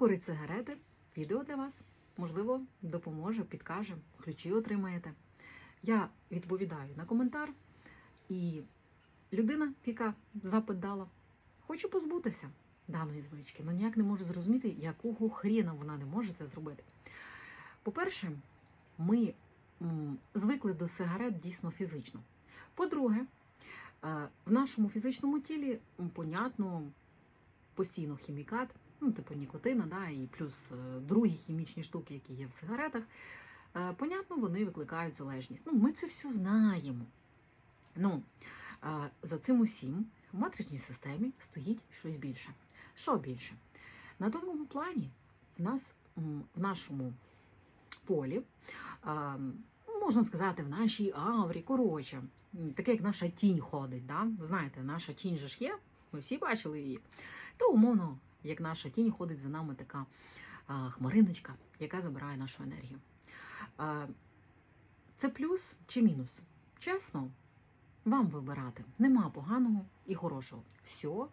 курить сигарети? Відео для вас. Можливо, допоможе, підкаже, ключі отримаєте. Я відповідаю на коментар, і людина, яка запит дала, хоче позбутися даної звички, але ніяк не може зрозуміти, якого хріна вона не може це зробити. По-перше, ми звикли до сигарет дійсно фізично. По-друге, е, в нашому фізичному тілі, понятно, постійно хімікат, ну, типу нікотина, да, і плюс е, другі хімічні штуки, які є в сигаретах, е, понятно, вони викликають залежність. Ну, ми це все знаємо. Ну, е, за цим усім в матричній системі стоїть щось більше. Що більше? На тонкому плані в нас в нашому полі, можна сказати, в нашій аврі, коротше, таке як наша тінь ходить. Да? Знаєте, наша тінь же ж є, ми всі бачили її. То умовно, як наша тінь ходить за нами така хмариночка, яка забирає нашу енергію. Це плюс чи мінус? Чесно, вам вибирати. Нема поганого і хорошого. Все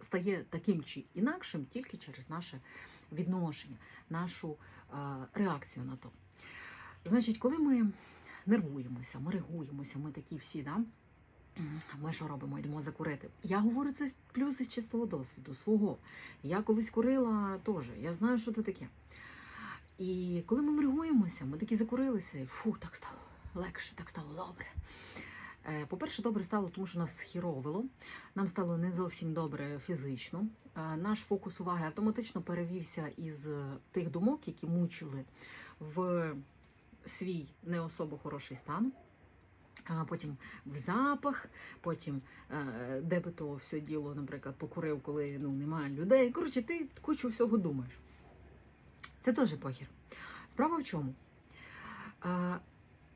стає таким чи інакшим тільки через наше відношення, нашу реакцію на то. Значить, коли ми нервуємося, ми регуємося, ми такі всі, да? Ми що робимо? Йдемо закурити. Я говорю це плюс із чистого досвіду, свого. Я колись курила теж, я знаю, що це таке. І коли ми мригуємося, ми такі закурилися, і фу, так стало легше, так стало добре. Е, По-перше, добре стало, тому що нас схіровило, нам стало не зовсім добре фізично. Е, Наш фокус уваги автоматично перевівся із тих думок, які мучили в свій не особо хороший стан. Потім в запах, потім е, де би то все діло, наприклад, покурив, коли ну, немає людей. Коротше, ти кучу всього думаєш. Це теж похір. Справа в чому? А,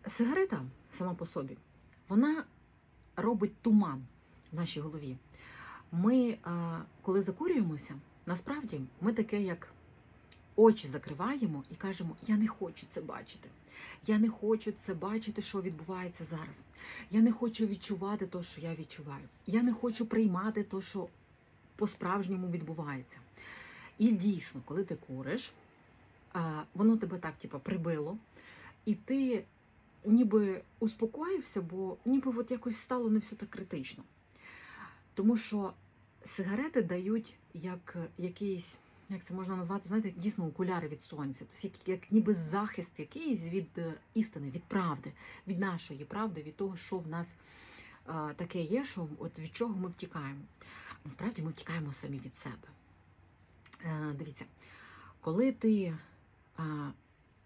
сигарета сама по собі, вона робить туман в нашій голові. Ми, а, коли закурюємося, насправді ми таке, як очі закриваємо і кажемо: Я не хочу це бачити. Я не хочу це бачити, що відбувається зараз. Я не хочу відчувати те, що я відчуваю. Я не хочу приймати те, що по-справжньому відбувається. І дійсно, коли ти куриш, воно тебе так, типу, прибило, і ти ніби успокоївся, бо ніби от якось стало не все так критично. Тому що сигарети дають як якийсь, як це можна назвати, знаєте, дійсно окуляри від сонця. Тобто як, ніби захист якийсь від е, істини, від правди, від нашої правди, від того, що в нас е, таке є, що от від чого ми втікаємо. Насправді ми втікаємо самі від себе. Е, дивіться, коли ти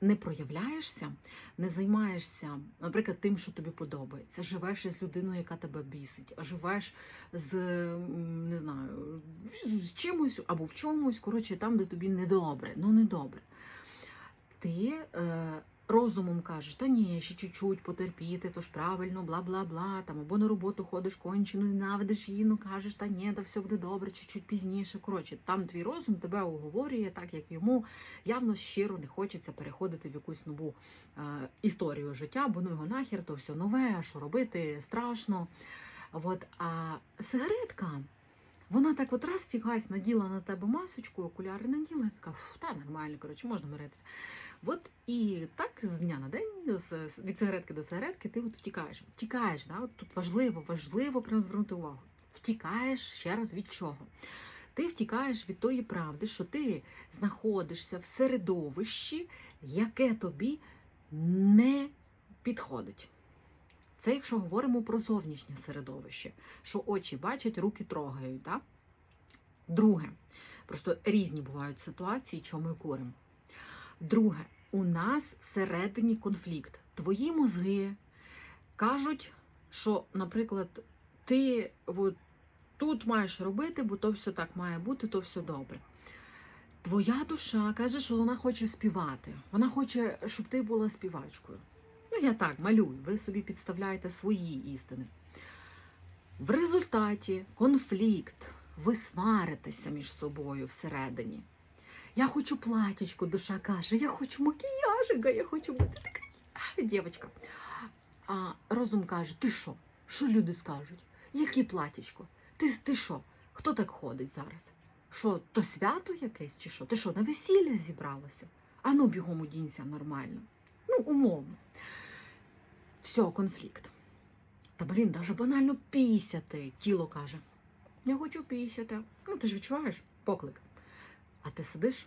не проявляєшся, не займаєшся, наприклад, тим, що тобі подобається, живеш із людиною, яка тебе бісить, живеш з не знаю, з чимось або в чомусь, коротше, там, де тобі недобре, ну недобре. Ти е, розумом кажеш, та ні, ще чуть-чуть потерпіти, то ж правильно, бла бла бла. Там або на роботу ходиш кончено, ненавидиш її, ну кажеш, та ні, та все буде добре, чуть-чуть пізніше. Коротше, там твій розум тебе оговорює, так як йому явно щиро не хочеться переходити в якусь нову е, історію життя, бо ну його нахер, то все нове, що робити, страшно. От, а сигаретка, вона так от раз фігась наділа на тебе масочку, окуляри наділа, і така, «Фу, та нормально, коротше, можна миритися. От і так з дня на день, з- від сигаретки до сигаретки, ти от втікаєш. Втікаєш, да? от тут важливо, важливо прям звернути увагу. Втікаєш ще раз від чого? Ти втікаєш від тої правди, що ти знаходишся в середовищі, яке тобі не підходить. Це якщо говоримо про зовнішнє середовище, що очі бачать, руки трогають. Да? Друге, просто різні бувають ситуації, що ми куримо. Друге, у нас всередині конфлікт. Твої мозги кажуть, що, наприклад, ти от, тут маєш робити, бо то все так має бути, то все добре. Твоя душа каже, що вона хоче співати. Вона хоче, щоб ти була співачкою. Я так малюю, ви собі підставляєте свої істини. В результаті конфлікт, ви сваритеся між собою всередині. Я хочу платічко, душа каже, я хочу макіяжика, я хочу бути така дівчинка. А розум каже, ти що? Що люди скажуть? Які платічко? Ти, ти що? Хто так ходить зараз? Що, то свято якесь чи що? Ти що, на весілля зібралася? А ну бігом удінься нормально. Ну, умовно. Все, конфлікт. Та блін, даже банально пісяти. Тіло каже: Я хочу пісяти. Ну, ти ж відчуваєш поклик. А ти сидиш?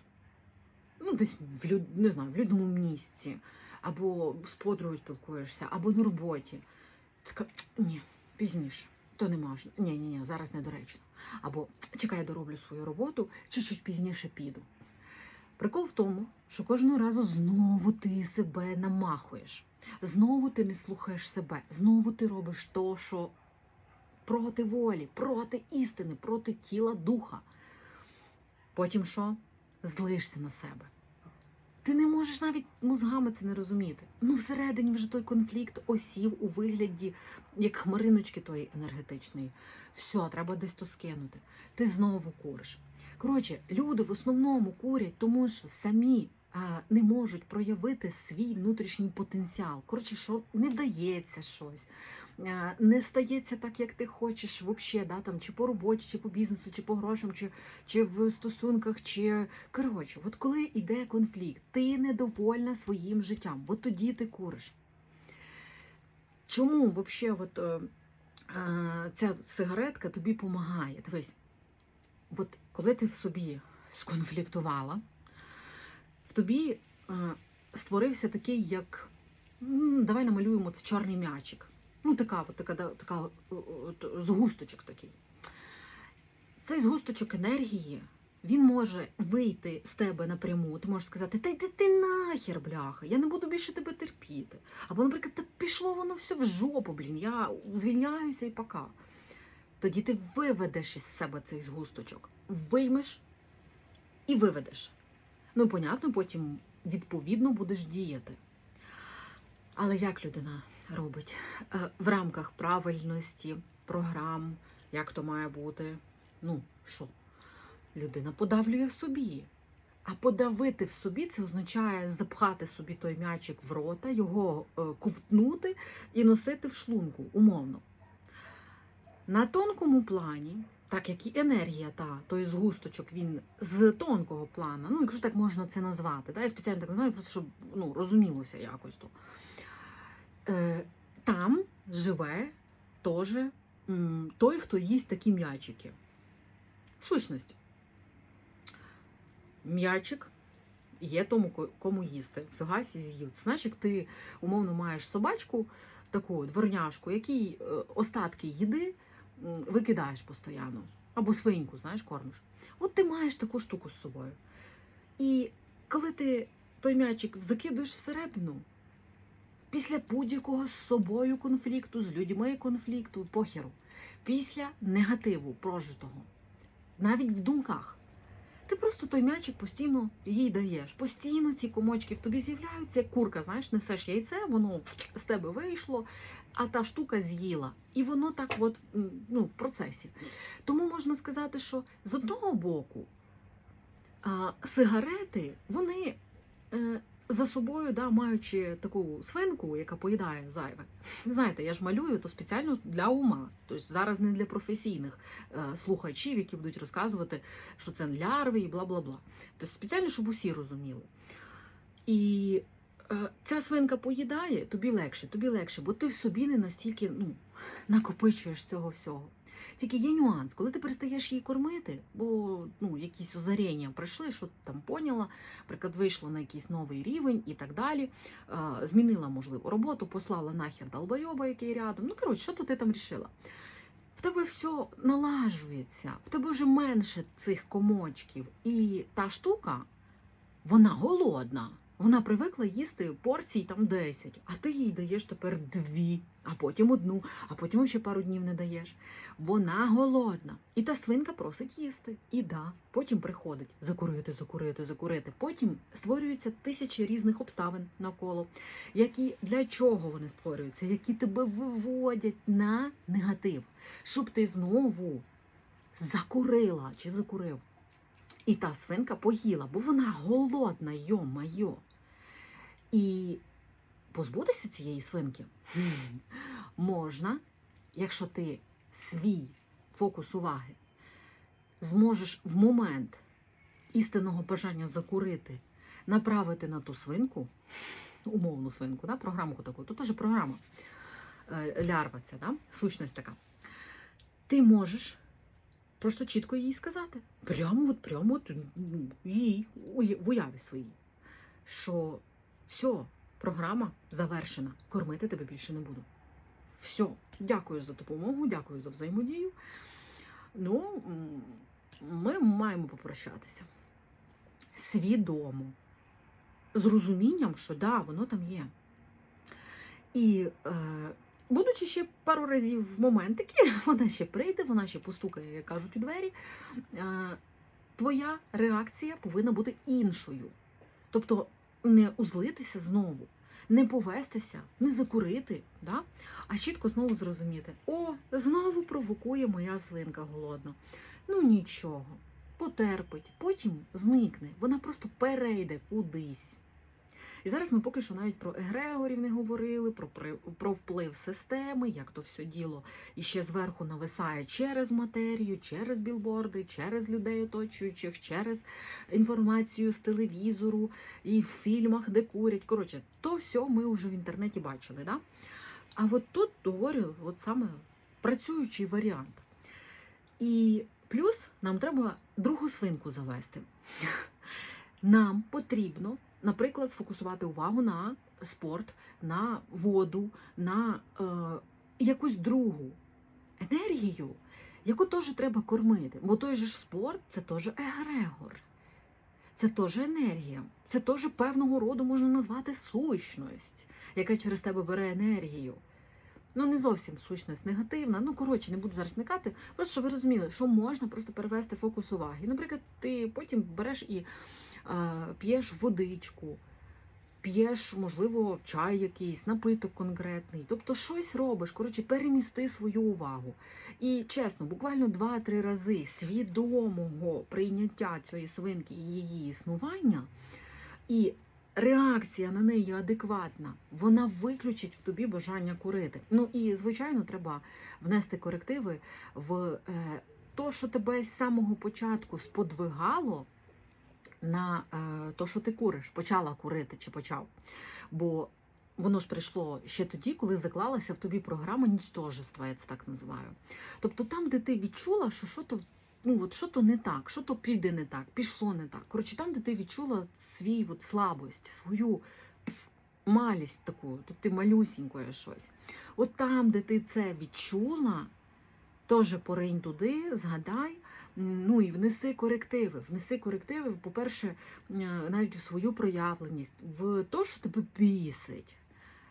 Ну, десь в люд... не знаю, в людному місці, або з подругою спілкуєшся, або на роботі. Така, ні, пізніше. То не можна. Ні, ні, ні, зараз недоречно. Або чекай, дороблю свою роботу, чуть-чуть пізніше піду. Прикол в тому, що кожного разу знову ти себе намахуєш. Знову ти не слухаєш себе, знову ти робиш то, що проти волі, проти істини, проти тіла духа. Потім що? Злишся на себе. Ти не можеш навіть мозгами це не розуміти. Ну, всередині вже той конфлікт осів у вигляді як хмариночки тої енергетичної. Все, треба десь то скинути. Ти знову куриш. Коротше, люди в основному курять, тому що самі не можуть проявити свій внутрішній потенціал. Коротше, що не вдається щось, не стається так, як ти хочеш, взагалі, да, там, чи по роботі, чи по бізнесу, чи по грошам, чи, чи в стосунках, чи коротше, от коли йде конфлікт, ти недовольна своїм життям, от тоді ти куриш. Чому взагалі от, е, ця сигаретка тобі допомагає? Дивись, от коли ти в собі сконфліктувала, в тобі е, створився такий, як давай намалюємо це чорний м'ячик. Ну, така, от, така, така згусточок такий. Цей згусточок енергії. Він може вийти з тебе напряму. Ти можеш сказати, та йди ти нахер, бляха, я не буду більше тебе терпіти. Або, наприклад, та пішло воно все в жопу, блін, я звільняюся і пока. Тоді ти виведеш із себе цей згусточок, виймеш і виведеш. Ну, понятно, потім відповідно будеш діяти. Але як людина робить? Е, В рамках правильності, програм, як то має бути? Ну, що? Людина подавлює в собі. А подавити в собі це означає запхати собі той м'ячик в рота, його е, ковтнути і носити в шлунку, умовно. На тонкому плані, так як і енергія, та, той згусточок, він з тонкого плана, ну, якщо так можна це назвати, да, я спеціально так називаю, просто щоб ну, розумілося якось то. Е, там живе теж той, хто їсть такі м'ячики. Сущність. М'ячик є тому, кому їсти. Фігасі з'їв. Це як ти умовно маєш собачку, таку дворняшку, якій е, остатки їди викидаєш постійно. Або свиньку, знаєш, кормиш. От ти маєш таку штуку з собою. І коли ти той м'ячик закидуєш всередину, після будь-якого з собою конфлікту, з людьми конфлікту, похеру, після негативу прожитого, навіть в думках. Ти просто той м'ячик постійно їй даєш. Постійно ці комочки в тобі з'являються, курка, знаєш, несеш яйце, воно з тебе вийшло, а та штука з'їла. І воно так от ну, в процесі. Тому можна сказати, що з одного боку а, сигарети, вони е, за собою, да, маючи таку свинку, яка поїдає зайве. Знаєте, я ж малюю то спеціально для ума. Тобто зараз не для професійних е, слухачів, які будуть розказувати, що це лярви і бла бла бла. Тобто спеціально, щоб усі розуміли. І е, ця свинка поїдає, тобі легше, тобі легше, бо ти в собі не настільки ну, накопичуєш цього всього. Тільки є нюанс, коли ти перестаєш її кормити, бо ну, якісь озарення прийшли, що ти там поняла, наприклад, вийшла на якийсь новий рівень і так далі. Змінила, можливо, роботу, послала нахер долбойоба, який рядом. Ну, коротше, що то ти там рішила? В тебе все налажується, в тебе вже менше цих комочків. І та штука, вона голодна. Вона привикла їсти порцій там 10, а ти їй даєш тепер дві, а потім одну, а потім ще пару днів не даєш. Вона голодна. І та свинка просить їсти. І да, потім приходить закурити, закурити, закурити. Потім створюються тисячі різних обставин навколо, які для чого вони створюються, які тебе виводять на негатив, щоб ти знову закурила чи закурив. І та свинка поїла, бо вона голодна, йо-майо. І позбутися цієї свинки можна, якщо ти свій фокус уваги зможеш в момент істинного бажання закурити, направити на ту свинку, умовну свинку, да, програмку таку, то теж програма е, лярва ця, да, сущність така. Ти можеш просто чітко їй сказати. Прямо от, прямо от, їй в уяві своїй, що все, програма завершена, кормити тебе більше не буду. Все, дякую за допомогу, дякую за взаємодію. Ну, ми маємо попрощатися свідомо, з розумінням, що да, воно там є. І е, будучи ще пару разів в моментики, вона ще прийде, вона ще постукає, як кажуть, у двері. Е, твоя реакція повинна бути іншою. Тобто не узлитися знову, не повестися, не закурити, да? а чітко знову зрозуміти: о, знову провокує моя свинка голодна. Ну нічого, потерпить, потім зникне, вона просто перейде кудись. І зараз ми поки що навіть про егрегорів не говорили, про, про вплив системи, як то все діло іще зверху нависає через матерію, через білборди, через людей оточуючих, через інформацію з телевізору і в фільмах, де курять. Коротше, то все ми вже в інтернеті бачили. Да? А от тут говорю, от саме працюючий варіант. І плюс нам треба другу свинку завести. Нам потрібно, наприклад, сфокусувати увагу на спорт, на воду, на е, якусь другу енергію, яку теж треба кормити. Бо той же ж спорт це теж егрегор. Це теж енергія, це теж певного роду можна назвати сущність, яка через тебе бере енергію. Ну, не зовсім сущність негативна. Ну, коротше, не буду зараз никати. Просто щоб ви розуміли, що можна просто перевести фокус уваги. Наприклад, ти потім береш і п'єш водичку, п'єш, можливо, чай якийсь, напиток конкретний. Тобто щось робиш. Коротше, перемісти свою увагу. І чесно, буквально 2-3 рази свідомого прийняття цієї свинки і її існування. І реакція на неї адекватна, вона виключить в тобі бажання курити. Ну і звичайно, треба внести корективи в е, то, що тебе з самого початку сподвигало на е, то, що ти куриш, почала курити чи почав. Бо воно ж прийшло ще тоді, коли заклалася в тобі програма нічтожества, я це так називаю. Тобто там, де ти відчула, що що то ну от що то не так, що то піде не так, пішло не так. Коротше, там, де ти відчула свій от слабость, свою малість таку, то ти малюсінькою щось. От там, де ти це відчула, теж поринь туди, згадай. Ну і внеси корективи. Внеси корективи, по-перше, е, навіть в свою проявленість, в те, що тебе бісить,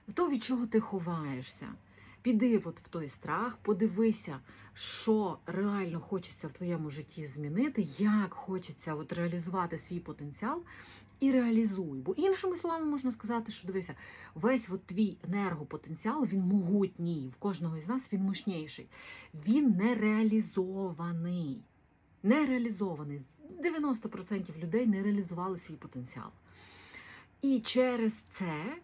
в те, від чого ти ховаєшся. Піди от в той страх, подивися, що реально хочеться в твоєму житті змінити, як хочеться от реалізувати свій потенціал, і реалізуй. Бо іншими словами можна сказати, що дивися, весь от твій енергопотенціал він могутній. В кожного із нас він мощніший. Він не реалізований. Не реалізований. 90% людей не реалізували свій потенціал. І через це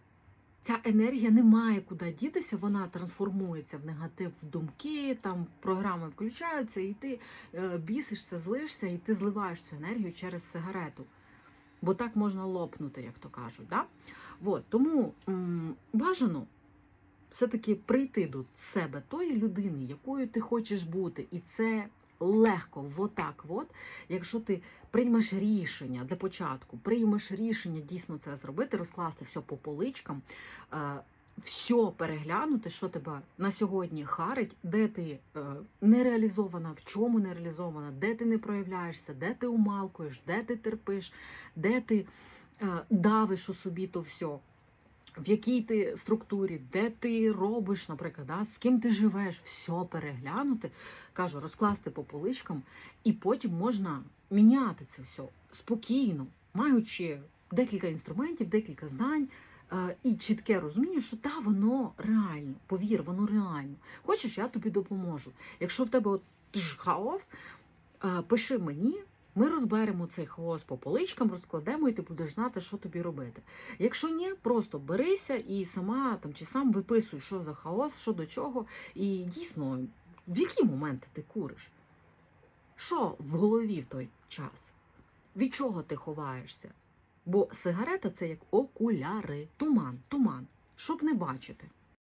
ця енергія не має куди дітися, вона трансформується в негатив в думки, там програми включаються, і ти е, бісишся, злишся, і ти зливаєш цю енергію через сигарету. Бо так можна лопнути, як то кажуть. Да? От, тому м, бажано все-таки прийти до себе тої людини, якою ти хочеш бути, і це легко, отак, от, якщо ти приймеш рішення для початку, приймеш рішення дійсно це зробити, розкласти все по поличкам, е, все переглянути, що тебе на сьогодні харить, де ти е, не реалізована, в чому не реалізована, де ти не проявляєшся, де ти умалкуєш, де ти терпиш, де ти е, давиш у собі то все. В якій ти структурі, де ти робиш, наприклад, да, з ким ти живеш, все переглянути, кажу, розкласти по поличкам, і потім можна міняти це все спокійно, маючи декілька інструментів, декілька знань е, і чітке розуміння, що та воно реально, повір, воно реально. Хочеш, я тобі допоможу. Якщо в тебе от хаос, е, пиши мені. Ми розберемо цей хаос по поличкам, розкладемо, і ти будеш знати, що тобі робити. Якщо ні, просто берися і сама там чи сам виписуй, що за хаос, що до чого, і дійсно, в які моменти ти куриш. Що в голові в той час? Від чого ти ховаєшся? Бо сигарета це як окуляри, туман, туман, щоб не бачити.